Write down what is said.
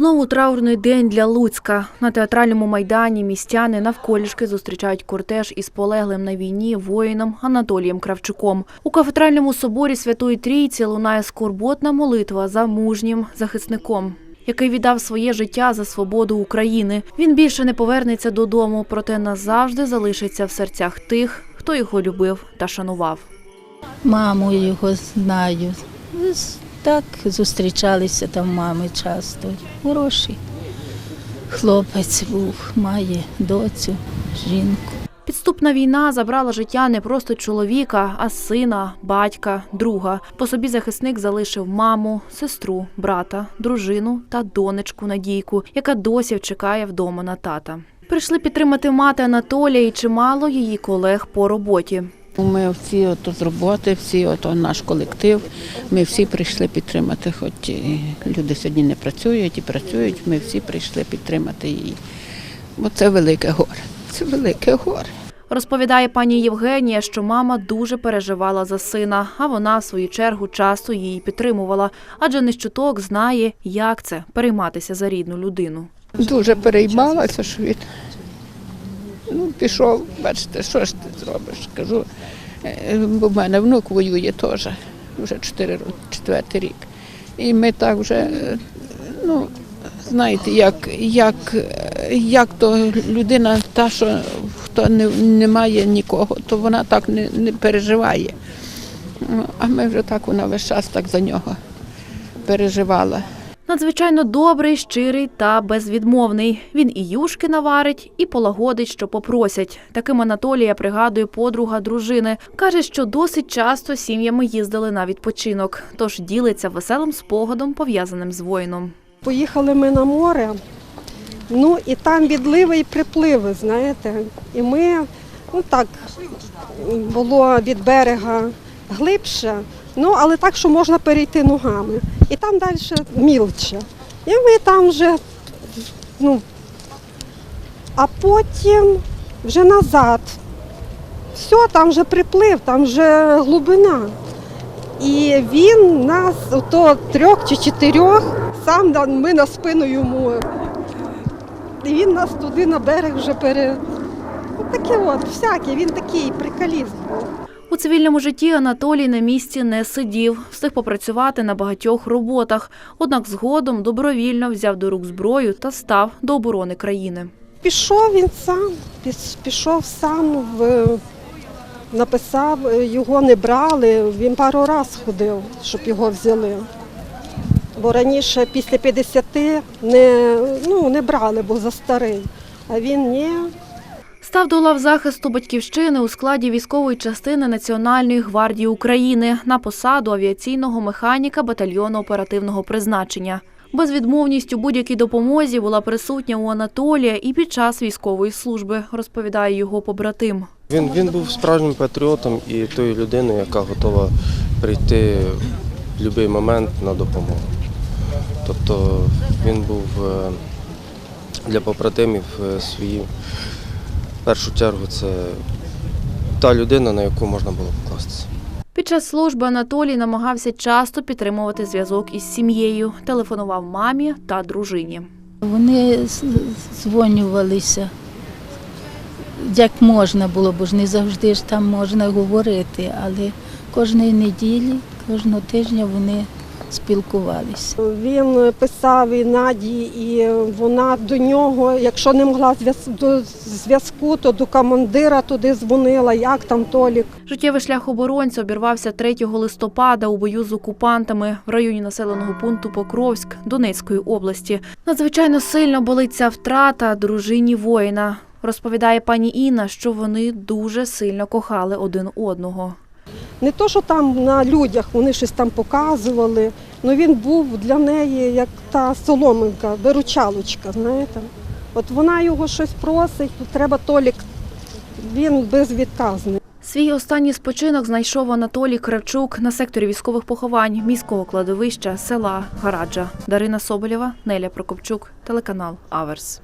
Знову траурний день для Луцька. На театральному майдані містяни навколішки зустрічають кортеж із полеглим на війні воїном Анатолієм Кравчуком. У кафедральному соборі Святої Трійці лунає скорботна молитва за мужнім захисником. Який віддав своє життя за свободу України. Він більше не повернеться додому, проте назавжди залишиться в серцях тих, хто його любив та шанував. Маму його знаю. Так зустрічалися там мами часто. Хороший хлопець був, має доцю, жінку. Підступна війна забрала життя не просто чоловіка, а сина, батька, друга. По собі захисник залишив маму, сестру, брата, дружину та донечку Надійку, яка досі чекає вдома на тата. Прийшли підтримати мати Анатолія і чимало її колег по роботі. Ми всі ото з роботи, всі ото наш колектив. Ми всі прийшли підтримати, хоч і люди сьогодні не працюють і працюють. Ми всі прийшли підтримати її. Бо це велике горе. Це велике горе. Розповідає пані Євгенія, що мама дуже переживала за сина, а вона, в свою чергу, часто її підтримувала, адже не щуток знає, як це перейматися за рідну людину. Дуже переймалася, що він ну, пішов, бачите, що ж ти зробиш? Кажу, е, бо в мене внук воює теж, вже 4, роки, четвертий рік. І ми так вже, е, ну, знаєте, як, як, як то людина, та, що хто не, не має нікого, то вона так не, не переживає. Ну, А ми вже так, вона весь час так за нього переживала. Надзвичайно добрий, щирий та безвідмовний. Він і юшки наварить, і полагодить, що попросять. Таким Анатолія пригадує подруга дружини. Каже, що досить часто сім'ями їздили на відпочинок, тож ділиться веселим спогадом, пов'язаним з воїном. Поїхали ми на море, ну і там відливи і припливи, знаєте. І ми, ну так, було від берега глибше, ну але так, що можна перейти ногами. І там далі мілче. І ми там вже, ну, а потім вже назад. Все, там вже приплив, там вже глибина. І він нас ото трьох чи чотирьох, сам ми на спину йому. І він нас туди на берег вже пере. Ну, таке от, всяке, він такий приколіст був. У цивільному житті Анатолій на місці не сидів, встиг попрацювати на багатьох роботах. Однак згодом добровільно взяв до рук зброю та став до оборони країни. Пішов він сам, пішов сам, написав, його не брали, він пару разів ходив, щоб його взяли. Бо раніше після 50 не, ну, не брали, бо за старий. А він ні, Став до лав захисту батьківщини у складі військової частини Національної гвардії України на посаду авіаційного механіка батальйону оперативного призначення. Безвідмовність у будь-якій допомозі була присутня у Анатолія і під час військової служби, розповідає його побратим. Він, він був справжнім патріотом і тою людиною, яка готова прийти в будь-який момент на допомогу. Тобто він був е, для побратимів е, свої, в першу чергу, це та людина, на яку можна було покластися. Під час служби Анатолій намагався часто підтримувати зв'язок із сім'єю, телефонував мамі та дружині. Вони дзвонювалися, як можна було, бо ж не завжди ж там можна говорити, але кожної неділі, кожного тижня вони спілкувалися. Він писав і Наді, і вона до нього, якщо не могла до зв'язку, то до командира туди дзвонила, як там Толік. Життєвий шлях оборонця обірвався 3 листопада у бою з окупантами в районі населеного пункту Покровськ Донецької області. Надзвичайно сильно болить ця втрата дружині воїна. Розповідає пані Інна, що вони дуже сильно кохали один одного. Не то, що там на людях вони щось там показували, але він був для неї як та соломинка, виручалочка, знаєте. От вона його щось просить, треба Толік, він безвідказний. Свій останній спочинок знайшов Анатолій Кравчук на секторі військових поховань міського кладовища села Гараджа. Дарина Соболєва, Неля Прокопчук, телеканал Аверс.